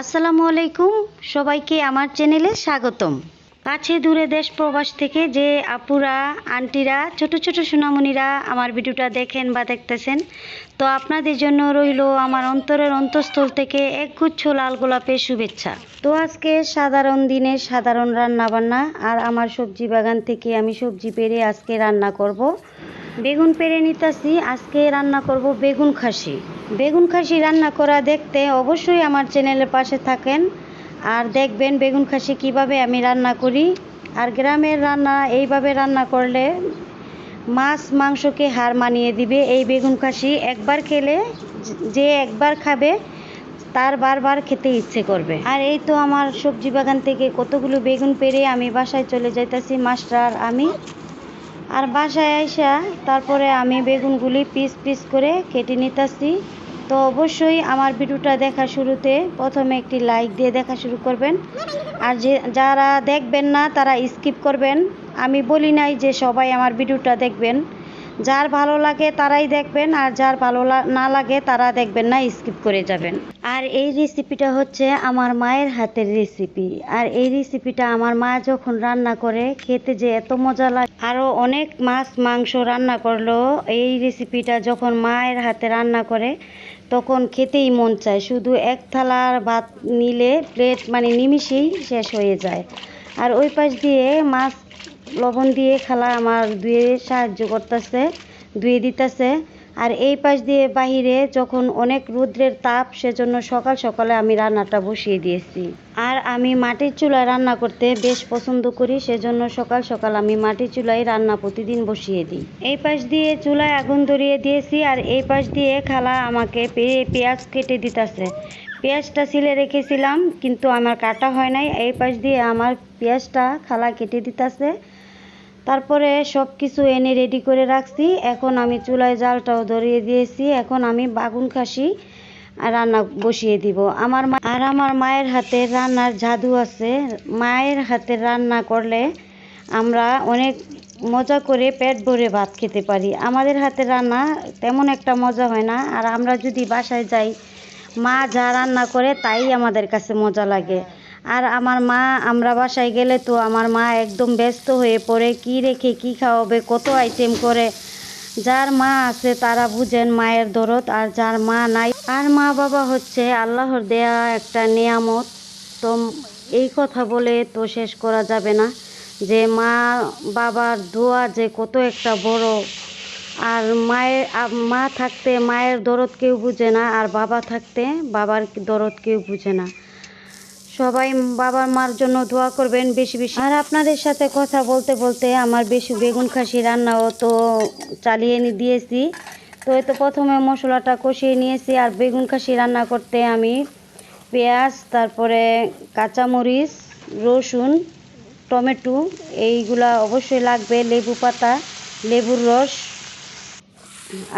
আসসালামু আলাইকুম। সবাইকে আমার চ্যানেলে স্বাগতম। কাছে দূরে দেশ প্রবাস থেকে যে আপুরা, আন্টিরা, ছোট ছোট সোনামণিরা আমার ভিডিওটা দেখেন বা দেখতেছেন, তো আপনাদের জন্য রইল আমার অন্তরের অন্তঃস্থল থেকে একগুচ্ছ লাল গোলাপের শুভেচ্ছা। তো আজকে সাধারণ দিনে সাধারণ রান্না বান্না আর আমার সবজি বাগান থেকে আমি সবজি পেরে আজকে রান্না করব। বেগুন পেরে নিতেছি, আজকে রান্না করব বেগুন খাসি। বেগুন খাসি রান্না করা দেখতে অবশ্যই আমার চ্যানেলের পাশে থাকেন। আর দেখবেন বেগুন খাসি কীভাবে আমি রান্না করি। আর গ্রামের রান্না এইভাবে রান্না করলে মাছ মাংসকে হার মানিয়ে দিবে। এই বেগুন খাসি একবার খেলে যে একবার খাবে, তার বারবার খেতে ইচ্ছে করবে। আর এই তো আমার সবজি বাগান থেকে কতগুলো বেগুন পেরে আমি বাসায় চলে যাইতাছি, মাস্টার, আমি। আর বাসায় আইসা তারপরে আমি বেগুনগুলি পিস পিস করে কেটে নিতেছি। তো অবশ্যই আমার ভিডিওটা দেখা শুরুতে প্রথমে একটি লাইক দিয়ে দেখা শুরু করবেন। আর যে, যারা দেখবেন না তারা স্কিপ করবেন। আমি বলি নাই যে সবাই আমার ভিডিওটা দেখবেন। যার ভালো লাগে তারাই দেখবেন, আর যার ভালো না লাগে তারা দেখবেন না স্কিপ করে যাবেন। আর এই রেসিপিটা হচ্ছে আমার মায়ের হাতের রেসিপি আর এই রেসিপিটা আমার মা যখন রান্না করে, খেতে যে এত মজা লাগে। আরও অনেক মাছ, মাংস রান্না করলেও এই রেসিপিটা যখন মায়ের হাতে রান্না করে, তখন খেতেই মন চায়। শুধু এক থালার ভাত নিলে প্লেট মানে নিমিষেই শেষ হয়ে যায়। আর ওই পাশ দিয়ে মাছ লবণ দিয়ে খালা আমার ধুয়ে সাহায্য করতেছে ধুয়ে দিতেছে। আর এই পাশ দিয়ে বাহিরে যখন অনেক রৌদ্রের তাপ, সেজন্য সকাল সকালে আমি রান্নাটা বসিয়ে দিয়েছি। আর আমি মাটির চুলায় রান্না করতে বেশ পছন্দ করি, সেজন্য সকাল সকাল আমি মাটির চুলায় রান্না প্রতিদিন বসিয়ে দিই। এই পাশ দিয়ে চুলায় আগুন ধরিয়ে দিয়েছি, আর এই পাশ দিয়ে খালা আমাকে পেঁয়াজ কেটে দিতেছে। পেঁয়াজটা ছিলে রেখেছিলাম, কিন্তু আমার কাটা হয় নাই। এই পাশ দিয়ে আমার পেঁয়াজটা খালা কেটে দিতেছে। তারপরে সব কিছু এনে রেডি করে রাখছি। এখন আমি চুলায় জালটাও ধরিয়ে দিয়েছি। এখন আমি বাগুন খাসি রান্না বসিয়ে দিব। আমার মা আর আমার মায়ের হাতে রান্নার জাদু আছে। মায়ের হাতে রান্না করলে আমরা অনেক মজা করে পেট ভরে ভাত খেতে পারি। আমাদের হাতে রান্না তেমন একটা মজা হয় না। আর আমরা যদি বাসায় যাই, মা যা রান্না করে তাই আমাদের কাছে মজা লাগে। আর আমার মা, আমরা বাসায় গেলে তো আমার মা একদম ব্যস্ত হয়ে পড়ে, কি রেখে কি খাওয়াবে, কত আইটেম করে। যার মা আছে তারা বুঝেন মায়ের দরদ, আর যার মা নাই আর মা বাবা হচ্ছে আল্লাহর দেয়া একটা নিয়ামত। তো এই কথা বলে তো শেষ করা যাবে না, যে মা বাবার দোয়া যে কত একটা বড়। আর মায়ের মা থাকতে মায়ের দরদ কেউ বুঝে না, আর বাবা থাকতে বাবার দরদ কেউ বুঝে না। সবাই বাবার মার জন্য দোয়া করবেন বেশি বেশি। আর আপনাদের সাথে কথা বলতে বলতে আমার বেশি বেগুন খাসি রান্নাও তো চালিয়ে দিয়েছি। তো এই তো প্রথমে মশলাটা কষিয়ে নিয়েছি আর বেগুন খাসি রান্না করতে আমি পেঁয়াজ, তারপরে কাঁচামরিচ, রসুন, টমেটো, এইগুলা অবশ্যই লাগবে, লেবু পাতা, লেবুর রস।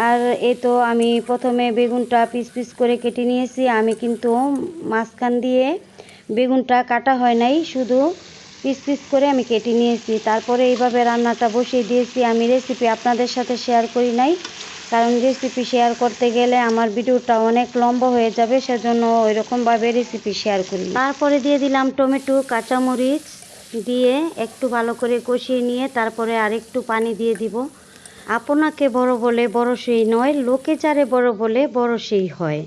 আর এই তো আমি প্রথমে বেগুনটা পিস পিস করে কেটে নিয়েছি। আমি কিন্তু মাঝখান দিয়ে বেগুনটা কাটা হয় নাই, শুধু পিস পিস করে আমি কেটে নিয়েছি। তারপরে এইভাবে রান্নাটা বসিয়ে দিয়েছি। আমি রেসিপি আপনাদের সাথে শেয়ার করি নাই, কারণ রেসিপি শেয়ার করতে গেলে আমার ভিডিওটা অনেক লম্বা হয়ে যাবে, সেজন্য ওইরকমভাবে রেসিপি শেয়ার করি তারপরে দিয়ে দিলাম টমেটো, কাঁচামরিচ দিয়ে একটু ভালো করে কষিয়ে নিয়ে তারপরে আরেকটু পানি দিয়ে দিব। আপনাকে বড় বলে বড় সেই নয়, লোকে যারে বড় বলে বড় সেই হয়।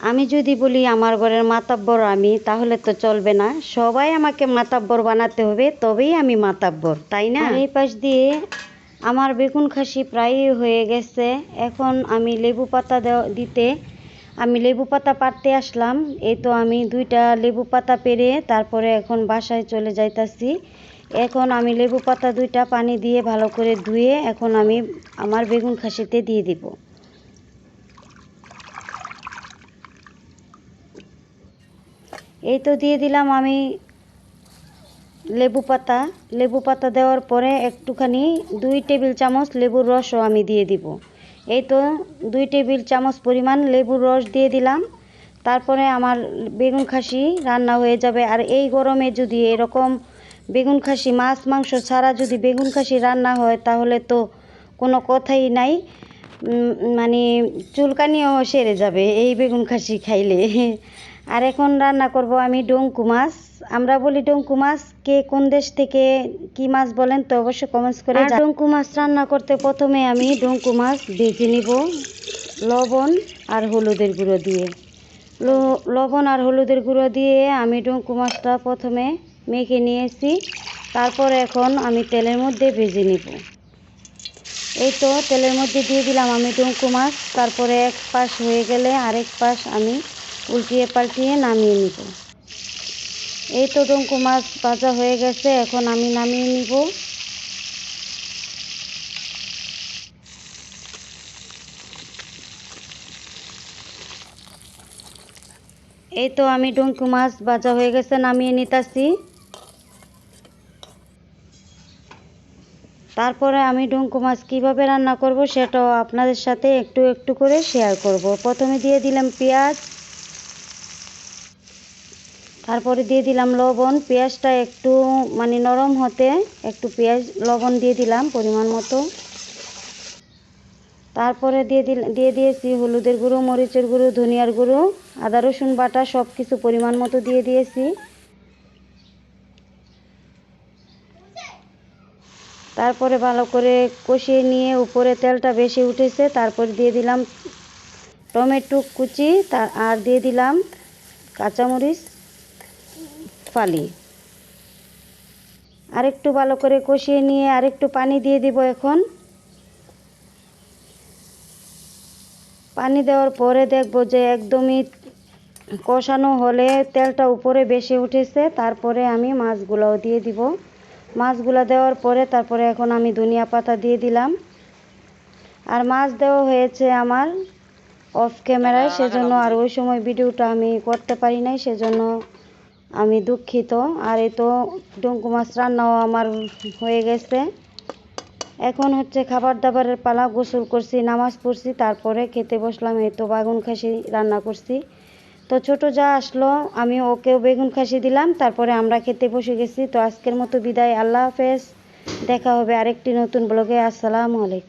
আমি যদি বলি আমার ঘরের মাতাব্বর আমি, তাহলে তো চলবে না। সবাই আমাকে মাতাব্বর বানাতে হবে, তবেই আমি মাতাব্বর, তাই না? এই পাশ দিয়ে আমার বেগুন খাসি প্রায় হয়ে গেছে। এখন আমি লেবু পাতা দিতে আমি লেবু পাতা পারতে আসলাম। এই তো আমি দুইটা লেবু পাতা পেরে তারপরে এখন বাসায় চলে যাইতাছি। এখন আমি লেবু পাতা দুইটা পানি দিয়ে ভালো করে ধুয়ে এখন আমি আমার বেগুন খাসিতে দিয়ে দিব। এই তো দিয়ে দিলাম আমি লেবু পাতা। লেবু পাতা দেওয়ার পরে একটুখানি দুই টেবিল চামচ লেবুর রসও আমি দিয়ে দিব। এই তো দুই টেবিল চামচ পরিমাণ লেবুর রস দিয়ে দিলাম। তারপরে আমার বেগুন খাসি রান্না হয়ে যাবে। আর এই গরমে যদি এরকম বেগুন খাসি, মাছ, মাংস ছাড়া যদি বেগুন খাসি রান্না হয়, তাহলে তো কোনো কথাই নাই। মানে চুলকানিও সেরে যাবে এই বেগুন খাসি খাইলে। আর এখন রান্না করব আমি ডঙ্কু মাছ। আমরা বলি ডঙ্কু মাছ কে কোন দেশ থেকে কি মাছ বলেন তো অবশ্যই কমেন্টস করে ডঙ্কু মাছ রান্না করতে প্রথমে আমি ডঙ্কু মাছ ভেজে নিব লবণ আর হলুদের গুঁড়ো দিয়ে। লবণ আর হলুদের গুঁড়ো দিয়ে আমি ডঙ্কু মাছটা প্রথমে মেখে নিয়েছি তারপর এখন আমি তেলের মধ্যে ভেজে নিব। এই তো তেলের মধ্যে দিয়ে দিলাম আমি ডঙ্কু মাছ তারপরে এক পাশ হয়ে গেলে আরেক পাশ আমি উল্টিয়ে পাল্টিয়ে নামিয়ে নিব। এই তো ডঙ্কু মাছ ভাজা হয়ে গেছে, এখন আমি নামিয়ে নিব। এই তো আমি ডঙ্কু মাছ ভাজা হয়ে গেছে, নামিয়ে নিতাছি। তারপরে আমি ডুঙ্কু মাছ কীভাবে রান্না করব সেটাও আপনাদের সাথে একটু একটু করে শেয়ার করব। প্রথমে দিয়ে দিলাম পেঁয়াজ তারপরে দিয়ে দিলাম লবণ। পেঁয়াজটা একটু মানে নরম হতে একটু পেঁয়াজ, লবণ দিয়ে দিলাম পরিমাণ মতো। তারপরে দিয়ে দিল, দিয়ে দিয়েছি হলুদের গুঁড়ো, মরিচের গুঁড়ো, ধনিয়ার গুঁড়ো, আদা, রসুন বাটা সব কিছু পরিমাণ মতো দিয়ে দিয়েছি। তারপরে ভালো করে কষিয়ে নিয়ে উপরে তেলটা বেশি উঠেছে। তারপরে দিয়ে দিলাম টমেটো কুচি তার আর দিয়ে দিলাম কাঁচামরিচ। ফালি। আরেকটু ভালো করে কষিয়ে নিয়ে আরেকটু পানি দিয়ে দিব এখন। পানি দেওয়ার পরে দেখব যে একদমই কষানো হলে তেলটা উপরে বেশি উঠেছে তারপরে আমি মাছগুলোও দিয়ে দিব। মাছগুলো দেওয়ার পরে তারপরে এখন আমি ধনিয়া পাতা দিয়ে দিলাম। আর মাছ দেওয়া হয়েছে আমার অফ ক্যামেরায় সেজন্য আর ওই সময় ভিডিওটা আমি করতে পারি নাই সেজন্য আমি দুঃখিত। আর এই তো ডঙ্কু মাছ রান্নাও আমার হয়ে গেছে। এখন হচ্ছে খাবার দাবারের পালা গোসল করছি, নামাজ পড়ছি, তারপরে খেতে বসলাম, এই তো বাগুন খাসি রান্না করছি। তো ছোট যা আসলো, আমি ওকেও বেগুন খাসি দিলাম, তারপরে আমরা খেতে বসে গেছি। তো আজকের মতো বিদায়, আল্লাহ হাফেজ। দেখা হবে আরেকটি নতুন ব্লগে। আসসালামু আলাইকুম।